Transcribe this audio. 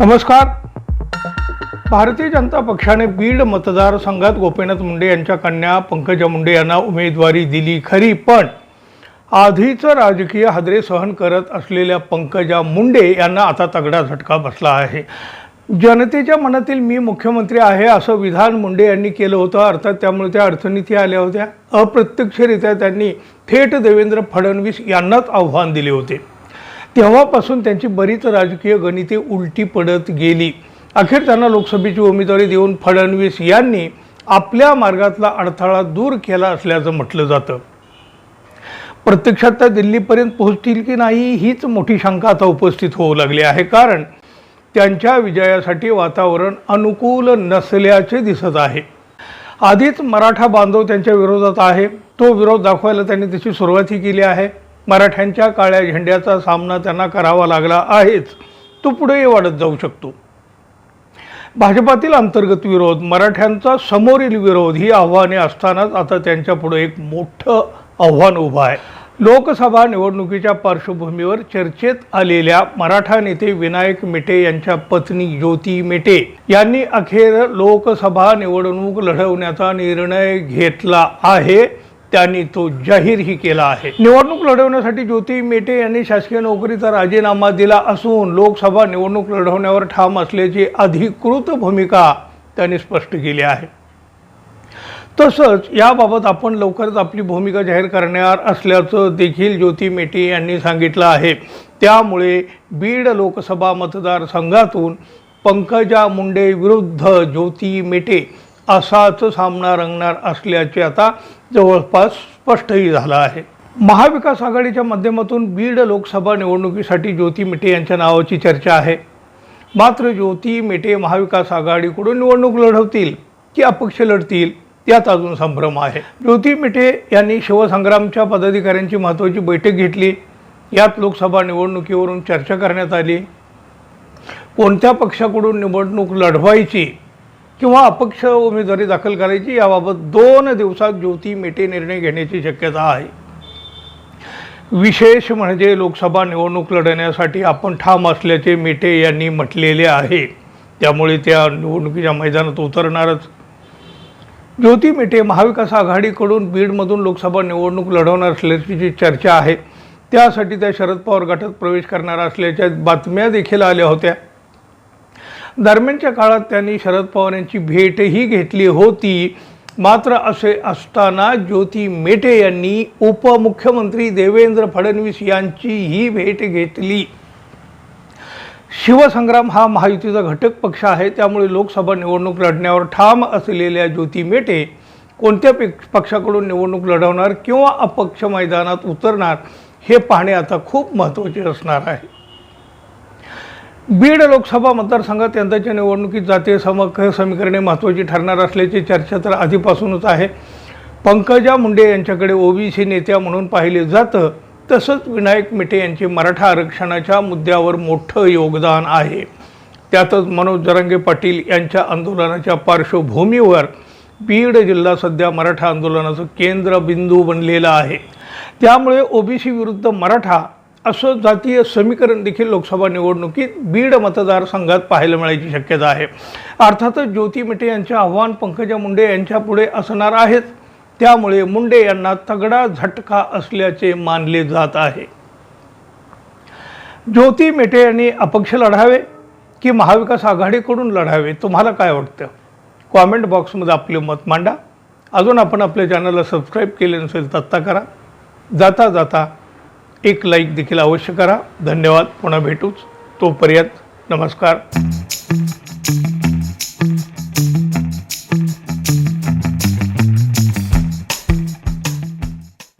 नमस्कार. भारतीय जनता पक्षाने बीड मतदारसंघात गोपीनाथ मुंडे यांच्या कन्या पंकजा मुंडे यांना उमेदवारी दिली खरी पण आधीचं राजकीय हादरे सहन करत असलेल्या पंकजा मुंडे यांना आता तगडा झटका बसला आहे. जनतेच्या मनातील मी मुख्यमंत्री आहे असं विधान मुंडे यांनी केलं होतं अर्थात त्यामुळे त्या अडचणीत आल्या होत्या. अप्रत्यक्षरित्या त्यांनी थेट देवेंद्र फडणवीस यांनाच आव्हान दिले होते. तेव्हापासून त्यांची बरीच राजकीय गणिते उलटी पडत गेली. अखेर त्यांना लोकसभेची उमेदवारी देऊन फडणवीस यांनी आपल्या मार्गातला अडथळा दूर केला असल्याचं म्हटलं जातं. प्रत्यक्षात त्या दिल्लीपर्यंत पोहोचतील की नाही हीच मोठी शंका आता उपस्थित होऊ लागली आहे. कारण त्यांच्या विजयासाठी वातावरण अनुकूल नसल्याचे दिसत आहे. आधीच मराठा बांधव त्यांच्या विरोधात आहे. तो विरोध दाखवायला त्यांनी त्याची सुरुवातही केली आहे. मराठ्यांच्या काळ्या झेंड्याचा सामना त्यांना करावा लागला आहेच. तो पुढेही वाढत जाऊ शकतो. भाजपातील अंतर्गत विरोध मराठ्यांचा समोरील विरोध ही आव्हाने असतानाच आता त्यांच्यापुढे एक मोठं आव्हान उभं आहे. लोकसभा निवडणुकीच्या पार्श्वभूमीवर चर्चेत आलेल्या मराठा नेते विनायक मेटे यांच्या पत्नी ज्योती मेटे यांनी अखेर लोकसभा निवडणूक लढवण्याचा निर्णय घेतला आहे. त्यांनी तो जाहीरही केला आहे. निवडणूक लढवण्यासाठी ज्योती मेटे यांनी शासकीय नोकरीचा राजीनामा दिला असून लोकसभा निवडणूक लढवण्यावर ठाम असल्याची अधिकृत भूमिका त्यांनी स्पष्ट केली आहे. तसंच याबाबत आपण लवकरच आपली भूमिका जाहीर करणार असल्याचं देखील ज्योती मेटे यांनी सांगितलं आहे. त्यामुळे बीड लोकसभा मतदारसंघातून पंकजा मुंडे विरुद्ध ज्योती मेटे असाच सामना रंगणार असल्याचे आता जवळपास स्पष्टही झालं आहे. महाविकास आघाडीच्या माध्यमातून बीड लोकसभा निवडणुकीसाठी ज्योती मेटे यांच्या नावाची चर्चा आहे. मात्र ज्योती मेटे महाविकास आघाडीकडून निवडणूक लढवतील की अपक्ष लढतील यात अजून संभ्रम आहे. ज्योती मेटे यांनी शिवसंग्रामच्या पदाधिकाऱ्यांची महत्त्वाची बैठक घेतली. यात लोकसभा निवडणुकीवरून चर्चा करण्यात आली. कोणत्या पक्षाकडून निवडणूक लढवायची किंवा अपक्ष उमेदवारी दाखल करायची याबाबत दोन दिवसात ज्योती मेटे निर्णय घेण्याची शक्यता आहे. विशेष म्हणजे लोकसभा निवडणूक लढवण्यासाठी आपण ठाम असल्याचे मेटे यांनी म्हटलेले आहे. त्यामुळे त्या निवडणुकीच्या मैदानात उतरणारच. ज्योती मेटे महाविकास आघाडीकडून बीडमधून लोकसभा निवडणूक लढवणार असल्याची जी चर्चा आहे त्यासाठी त्या शरद पवार गटात प्रवेश करणार असल्याच्या बातम्या देखील आल्या होत्या. दरम्यानच्या काळात त्यांनी शरद पवार यांची भेटही घेतली होती. मात्र असे असताना ज्योती मेटे यांनी उपमुख्यमंत्री देवेंद्र फडणवीस यांची ही भेट घेतली. शिवसंग्राम हा महायुतीचा घटक पक्ष आहे. त्यामुळे लोकसभा निवडणूक लढण्यावर ठाम असलेल्या ज्योती मेटे कोणत्या पक्षाकडून निवडणूक लढवणार किंवा अपक्ष मैदानात उतरणार हे पाहणे आता खूप महत्त्वाचे असणार आहे. बीड लोकसभा मतदारसंघात यंदाच्या निवडणुकीत जातीय समक समीकरणे महत्त्वाची ठरणार असल्याची चर्चा तर आधीपासूनच आहे. पंकजा मुंडे यांच्याकडे ओबीसी नेत्या म्हणून पाहिले जातं तसंच विनायक मिठे यांचे मराठा आरक्षणाच्या मुद्द्यावर मोठं योगदान आहे. त्यातच मनोज जरांगे पाटील यांच्या आंदोलनाच्या पार्श्वभूमीवर बीड जिल्हा सध्या मराठा आंदोलनाचं केंद्रबिंदू बनलेला आहे. त्यामुळे ओबीसी विरुद्ध मराठा असं जातीय समीकरण देखील लोकसभा निवडणुकीत बीड मतदारसंघात पाहायला मिळायची शक्यता आहे. अर्थातच ज्योती मेटे यांचे आव्हान पंकजा मुंडे यांच्यापुढे असणार आहेत. त्यामुळे मुंडे यांना तगडा झटका असल्याचे मानले जात आहे. ज्योती मेटे यांनी अपक्ष लढावे की महाविकास आघाडीकडून लढावे? तुम्हाला काय वाटतं? कॉमेंट बॉक्समध्ये आपले मत मांडा. अजून आपण आपल्या चॅनलला सबस्क्राईब केले नसेल तर आत्ता करा. जाता जाता एक लाईक देखील अवश्य करा. धन्यवाद. पुन्हा भेटूच. तोपर्यंत नमस्कार.